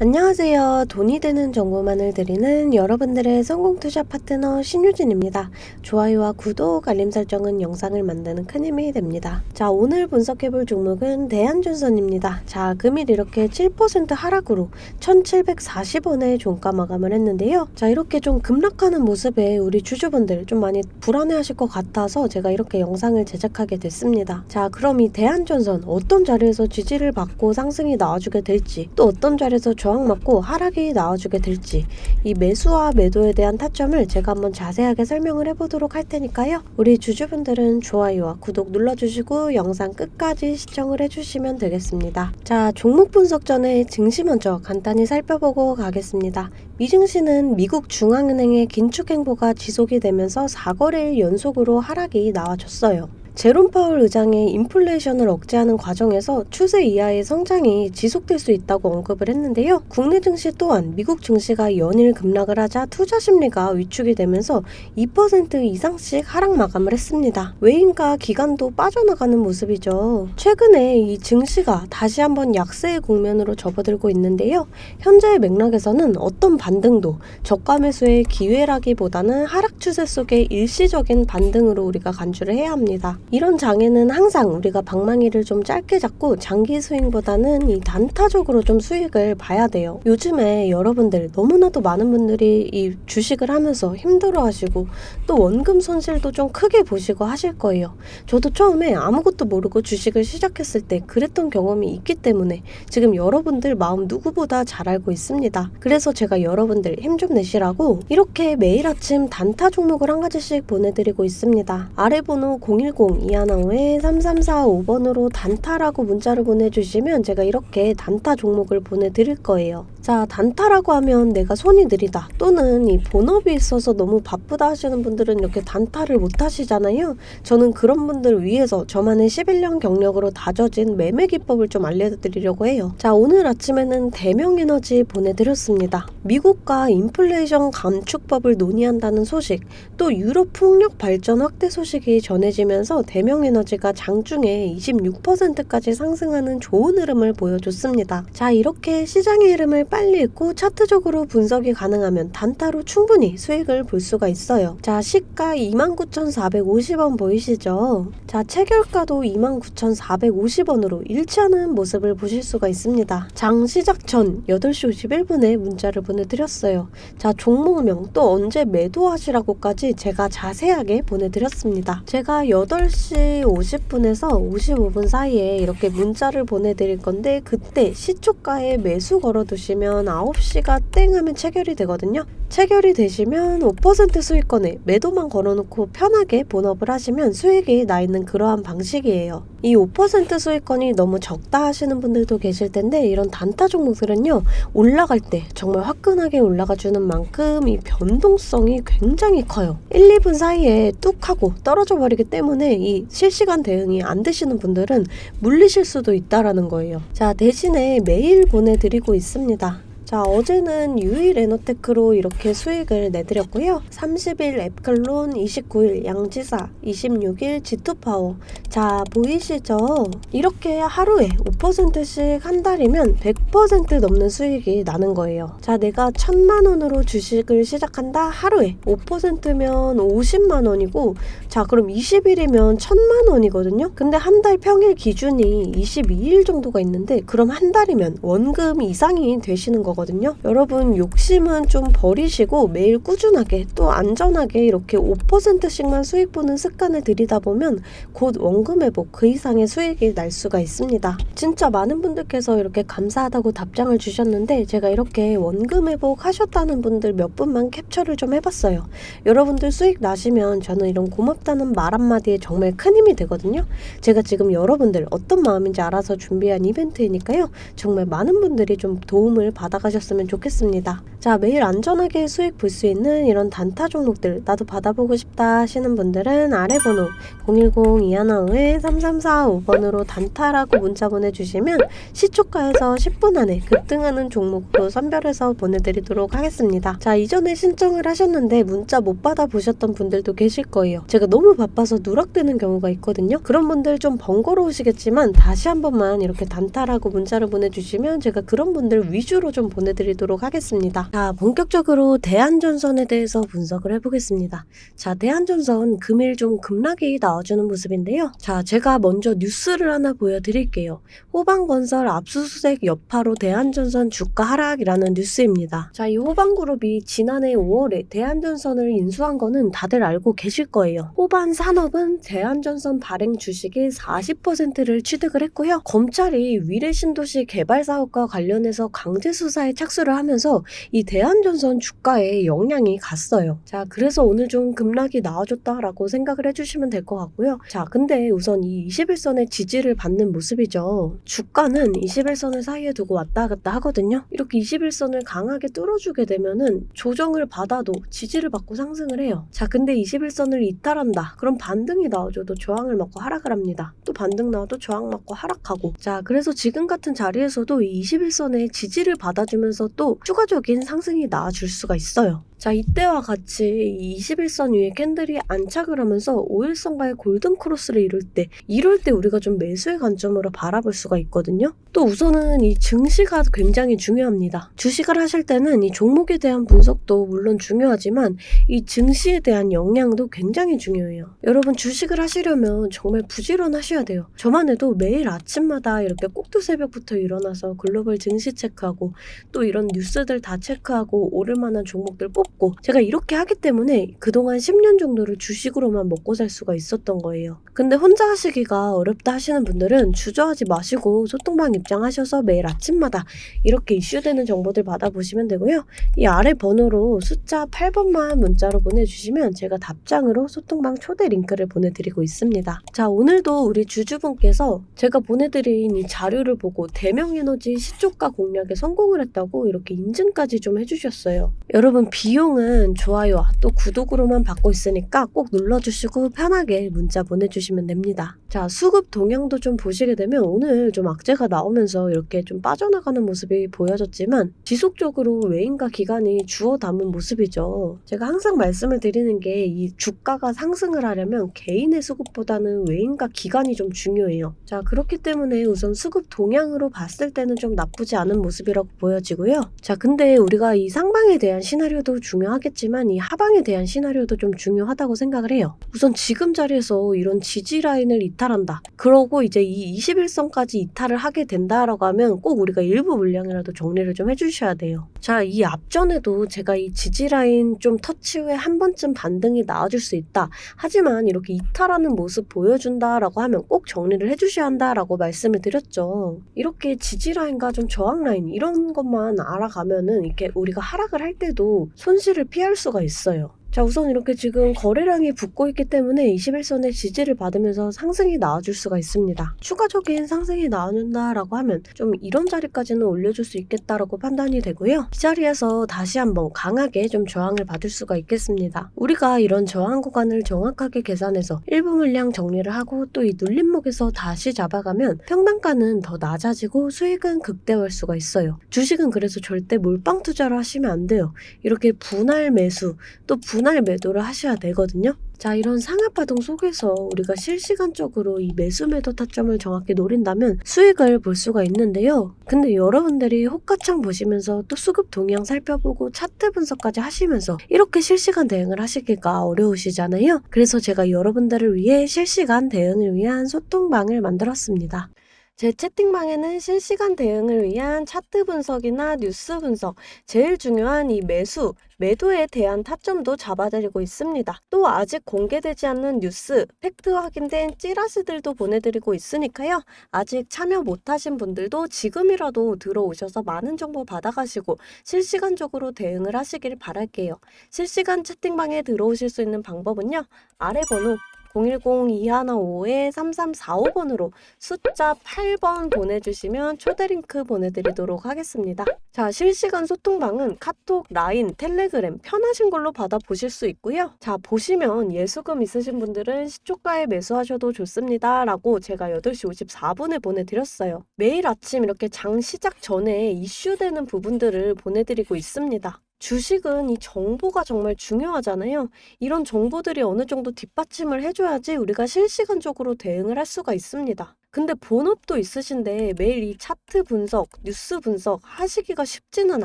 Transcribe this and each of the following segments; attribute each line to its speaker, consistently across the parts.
Speaker 1: 안녕하세요. 돈이 되는 정보만을 드리는 여러분들의 성공 투자 파트너 신유진입니다. 좋아요와 구독, 알림 설정은 영상을 만드는 큰 힘이 됩니다. 자, 오늘 분석해볼 종목은 대한준선입니다. 자, 금일 이렇게 7% 하락으로 1,740원에 종가 마감을 했는데요. 자, 이렇게 좀 급락하는 모습에 우리 주주분들 좀 많이 불안해하실 것 같아서 제가 이렇게 영상을 제작하게 됐습니다. 자, 그럼 이 대한전선 어떤 자리에서 지지를 받고 상승이 나와주게 될지 또 어떤 자리에서 저항 맞고 하락이 나와주게 될지 이 매수와 매도에 대한 타점을 제가 한번 자세하게 설명을 해보도록 할 테니까요. 우리 주주분들은 좋아요와 구독 눌러주시고 영상 끝까지 시청을 해주시면 되겠습니다. 자, 종목 분석 전에 증시 먼저 간단히 살펴보고 가겠습니다. 미증시는 미국 중앙은행의 긴축 행보가 지속이 되면서 4거래일 연속으로 하락이 나와줬어요. 제롬 파월 의장의 인플레이션을 억제하는 과정에서 추세 이하의 성장이 지속될 수 있다고 언급을 했는데요. 국내 증시 또한 미국 증시가 연일 급락을 하자 투자 심리가 위축이 되면서 2% 이상씩 하락 마감을 했습니다. 외인과 기관도 빠져나가는 모습이죠. 최근에 이 증시가 다시 한번 약세의 국면으로 접어들고 있는데요. 현재의 맥락에서는 어떤 반등도 저가 매수의 기회라기보다는 하락 추세 속의 일시적인 반등으로 우리가 간주를 해야 합니다. 이런 장에는 항상 우리가 방망이를 좀 짧게 잡고 장기 스윙보다는 이 단타적으로 좀 수익을 봐야 돼요. 요즘에 여러분들 너무나도 많은 분들이 이 주식을 하면서 힘들어 하시고 또 원금 손실도 좀 크게 보시고 하실 거예요. 저도 처음에 아무것도 모르고 주식을 시작했을 때 그랬던 경험이 있기 때문에 지금 여러분들 마음 누구보다 잘 알고 있습니다. 그래서 제가 여러분들 힘 좀 내시라고 이렇게 매일 아침 단타 종목을 한 가지씩 보내드리고 있습니다. 아래 번호 010 이하나오에 3345번으로 단타라고 문자를 보내주시면 제가 이렇게 단타 종목을 보내드릴 거예요. 자, 단타라고 하면 내가 손이 느리다 또는 이 본업이 있어서 너무 바쁘다 하시는 분들은 이렇게 단타를 못 하시잖아요. 저는 그런 분들 위해서 저만의 11년 경력으로 다져진 매매 기법을 좀 알려드리려고 해요. 자, 오늘 아침에는 대명 에너지 보내드렸습니다. 미국과 인플레이션 감축법을 논의한다는 소식, 또 유럽 풍력 발전 확대 소식이 전해지면서 대명에너지가 장중에 26%까지 상승하는 좋은 흐름을 보여줬습니다. 자, 이렇게 시장의 흐름을 빨리 읽고 차트적으로 분석이 가능하면 단타로 충분히 수익을 볼 수가 있어요. 자, 시가 29,450원 보이시죠? 자, 체결가도 29,450원으로 일치하는 모습을 보실 수가 있습니다. 장 시작 전 8시 51분에 문자를 보내드렸어요. 자, 종목명 또 언제 매도하시라고까지 제가 자세하게 보내드렸습니다. 제가 8시 50분에서 55분 사이에 이렇게 문자를 보내드릴 건데 그때 시초가에 매수 걸어두시면 9시가 땡 하면 체결이 되거든요. 체결이 되시면 5% 수익권에 매도만 걸어놓고 편하게 본업을 하시면 수익이 나 있는 그러한 방식이에요. 이 5% 수익권이 너무 적다 하시는 분들도 계실 텐데 이런 단타 종목들은요 올라갈 때 정말 화끈하게 올라가 주는 만큼 이 변동성이 굉장히 커요. 1, 2분 사이에 뚝 하고 떨어져 버리기 때문에 이 실시간 대응이 안 되시는 분들은 물리실 수도 있다라는 거예요. 자 대신에 매일 보내드리고 있습니다. 자, 어제는 유일 에너테크로 이렇게 수익을 내드렸고요. 30일 앱클론, 29일 양지사, 26일 G2파워. 자, 보이시죠? 이렇게 하루에 5%씩 한 달이면 100% 넘는 수익이 나는 거예요. 자, 내가 천만 원으로 주식을 시작한다 하루에 5%면 50만 원이고, 자, 그럼 20일이면 천만 원이거든요? 근데 한 달 평일 기준이 22일 정도가 있는데, 그럼 한 달이면 원금 이상이 되시는 거 거든요. 여러분, 욕심은 좀 버리시고 매일 꾸준하게 또 안전하게 이렇게 5%씩만 수익 보는 습관을 들이다 보면 곧 원금 회복 그 이상의 수익이 날 수가 있습니다. 진짜 많은 분들께서 이렇게 감사하다고 답장을 주셨는데 제가 이렇게 원금 회복 하셨다는 분들 몇 분만 캡처를 좀 해봤어요. 여러분들 수익 나시면 저는 이런 고맙다는 말 한마디에 정말 큰 힘이 되거든요. 제가 지금 여러분들 어떤 마음인지 알아서 준비한 이벤트이니까요. 정말 많은 분들이 좀 도움을 받아 가셨으면 좋겠습니다. 자, 매일 안전하게 수익 볼 수 있는 이런 단타 종목들 나도 받아보고 싶다 하시는 분들은 아래 번호 010-215-3345번으로 단타라고 문자 보내주시면 시초가에서 10분 안에 급등하는 종목도 선별해서 보내드리도록 하겠습니다. 자, 이전에 신청을 하셨는데 문자 못 받아보셨던 분들도 계실 거예요. 제가 너무 바빠서 누락되는 경우가 있거든요. 그런 분들 좀 번거로우시겠지만 다시 한 번만 이렇게 단타라고 문자를 보내주시면 제가 그런 분들 위주로 좀 보내드리도록 하겠습니다. 자, 본격적으로 대한전선에 대해서 분석을 해보겠습니다. 자, 대한전선 금일 좀 급락이 나와주는 모습인데요. 자, 제가 먼저 뉴스를 하나 보여드릴게요. 호방건설 압수수색 여파로 대한전선 주가 하락이라는 뉴스입니다. 자, 이 호방그룹이 지난해 5월에 대한전선을 인수한 거는 다들 알고 계실 거예요. 호반 산업은 대한전선 발행 주식의 40%를 취득을 했고요. 검찰이 위례 신도시 개발 사업과 관련해서 강제 수 사에 착수를 하면서 이 대한전선 주가에 영향이 갔어요. 자, 그래서 오늘 좀 급락이 나와줬다라고 생각을 해주시면 될 것 같고요. 자, 근데 우선 이 21선의 지지를 받는 모습이죠. 주가는 21선을 사이에 두고 왔다 갔다 하거든요. 이렇게 21선을 강하게 뚫어주게 되면은 조정을 받아도 지지를 받고 상승을 해요. 자, 근데 21선을 이탈한다. 그럼 반등이 나와줘도 저항을 맞고 하락을 합니다. 또 반등 나와도 저항 맞고 하락하고. 자, 그래서 지금 같은 자리에서도 이 21선의 지지를 받아주 면서 또 추가적인 상승이 나와줄 수가 있어요. 자, 이때와 같이 이 21선 위에 캔들이 안착을 하면서 5일선과의 골든 크로스를 이룰 때, 이럴 때 우리가 좀 매수의 관점으로 바라볼 수가 있거든요. 또 우선은 이 증시가 굉장히 중요합니다. 주식을 하실 때는 이 종목에 대한 분석도 물론 중요하지만 이 증시에 대한 영향도 굉장히 중요해요. 여러분 주식을 하시려면 정말 부지런하셔야 돼요. 저만 해도 매일 아침마다 이렇게 꼭두 새벽부터 일어나서 글로벌 증시 체크하고 또 이런 뉴스들 다 체크하고 오를 만한 종목들 뽑고 제가 이렇게 하기 때문에 그동안 10년 정도를 주식으로만 먹고 살 수가 있었던 거예요. 근데 혼자 하시기가 어렵다 하시는 분들은 주저하지 마시고 소통방 입장하셔서 매일 아침마다 이렇게 이슈되는 정보들 받아보시면 되고요. 이 아래 번호로 숫자 8번만 문자로 보내주시면 제가 답장으로 소통방 초대 링크를 보내드리고 있습니다. 자, 오늘도 우리 주주분께서 제가 보내드린 이 자료를 보고 대명에너지 시초가 공략에 성공을 했다고 이렇게 인증까지 좀 해주셨어요. 여러분 비 용은 좋아요와 또 구독으로만 받고 있으니까 꼭 눌러주시고 편하게 문자 보내주시면 됩니다. 자, 수급 동향도 좀 보시게 되면 오늘 좀 악재가 나오면서 이렇게 좀 빠져나가는 모습이 보여졌지만 지속적으로 외인과 기관이 주워 담은 모습이죠. 제가 항상 말씀을 드리는 게 이 주가가 상승을 하려면 개인의 수급보다는 외인과 기관이 좀 중요해요. 자, 그렇기 때문에 우선 수급 동향으로 봤을 때는 좀 나쁘지 않은 모습이라고 보여지고요. 자, 근데 우리가 이 상방에 대한 시나리오도 중요하겠지만 이 하방에 대한 시나리오도 좀 중요하다고 생각을 해요. 우선 지금 자리에서 이런 지지 라인을 이탈한다. 그러고 이제 이 21선까지 이탈을 하게 된다라고 하면 꼭 우리가 일부 물량이라도 정리를 좀 해주셔야 돼요. 자, 이 앞전에도 제가 이 지지 라인 좀 터치 후에 한 번쯤 반등이 나와줄 수 있다. 하지만 이렇게 이탈하는 모습 보여준다라고 하면 꼭 정리를 해주셔야 한다라고 말씀을 드렸죠. 이렇게 지지 라인과 좀 저항 라인 이런 것만 알아가면은 이렇게 우리가 하락을 할 때도 손실을 피할 수가 있어요. 자, 우선 이렇게 지금 거래량이 붙고 있기 때문에 21선의 지지를 받으면서 상승이 나와줄 수가 있습니다. 추가적인 상승이 나와준다라고 하면 좀 이런 자리까지는 올려줄 수 있겠다라고 판단이 되고요. 이 자리에서 다시 한번 강하게 좀 저항을 받을 수가 있겠습니다. 우리가 이런 저항 구간을 정확하게 계산해서 일부 물량 정리를 하고 또 이 눌림목에서 다시 잡아가면 평단가는 더 낮아지고 수익은 극대화할 수가 있어요. 주식은 그래서 절대 몰빵 투자를 하시면 안 돼요. 이렇게 분할 매수 또 분할 매도를 하셔야 되거든요. 자, 이런 상하파동 속에서 우리가 실시간적으로 이 매수 매도 타점을 정확히 노린다면 수익을 볼 수가 있는데요. 근데 여러분들이 호가창 보시면서 또 수급 동향 살펴보고 차트 분석까지 하시면서 이렇게 실시간 대응을 하시기가 어려우시잖아요. 그래서 제가 여러분들을 위해 실시간 대응을 위한 소통방을 만들었습니다. 제 채팅방에는 실시간 대응을 위한 차트 분석이나 뉴스 분석, 제일 중요한 이 매수, 매도에 대한 타점도 잡아드리고 있습니다. 또 아직 공개되지 않는 뉴스, 팩트 확인된 찌라시들도 보내드리고 있으니까요. 아직 참여 못하신 분들도 지금이라도 들어오셔서 많은 정보 받아가시고 실시간적으로 대응을 하시길 바랄게요. 실시간 채팅방에 들어오실 수 있는 방법은요. 아래 번호 010-2155-3345번으로 숫자 8번 보내주시면 초대 링크 보내드리도록 하겠습니다. 자, 실시간 소통방은 카톡, 라인, 텔레그램 편하신 걸로 받아보실 수 있고요. 자, 보시면 예수금 있으신 분들은 시초가에 매수하셔도 좋습니다. 라고 제가 8시 54분에 보내드렸어요. 매일 아침 이렇게 장 시작 전에 이슈되는 부분들을 보내드리고 있습니다. 주식은 이 정보가 정말 중요하잖아요. 이런 정보들이 어느 정도 뒷받침을 해줘야지 우리가 실시간적으로 대응을 할 수가 있습니다. 근데 본업도 있으신데 매일 이 차트 분석, 뉴스 분석 하시기가 쉽지는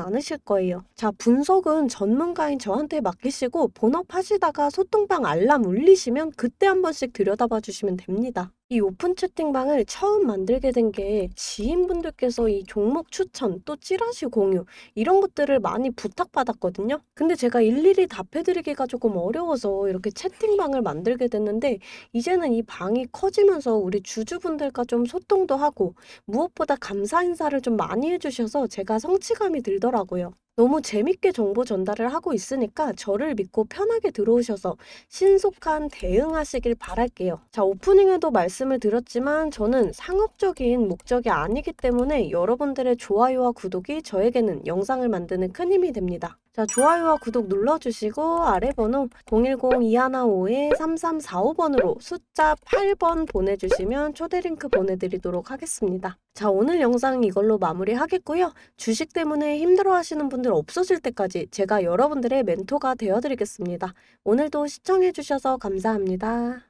Speaker 1: 않으실 거예요. 자, 분석은 전문가인 저한테 맡기시고 본업 하시다가 소통방 알람 울리시면 그때 한 번씩 들여다봐 주시면 됩니다. 이 오픈 채팅방을 처음 만들게 된 게 지인분들께서 이 종목 추천 또 찌라시 공유 이런 것들을 많이 부탁받았거든요. 근데 제가 일일이 답해드리기가 조금 어려워서 이렇게 채팅방을 만들게 됐는데 이제는 이 방이 커지면서 우리 주주분들과 좀 소통도 하고 무엇보다 감사 인사를 좀 많이 해주셔서 제가 성취감이 들더라고요. 너무 재밌게 정보 전달을 하고 있으니까 저를 믿고 편하게 들어오셔서 신속한 대응하시길 바랄게요. 자, 오프닝에도 말씀을 드렸지만 저는 상업적인 목적이 아니기 때문에 여러분들의 좋아요와 구독이 저에게는 영상을 만드는 큰 힘이 됩니다. 자, 좋아요와 구독 눌러주시고 아래 번호 010-2155-3345번으로 숫자 8번 보내주시면 초대 링크 보내드리도록 하겠습니다. 자, 오늘 영상 이걸로 마무리하겠고요. 주식 때문에 힘들어 하시는 분들 없어질 때까지 제가 여러분들의 멘토가 되어 드리겠습니다. 오늘도 시청해 주셔서 감사합니다.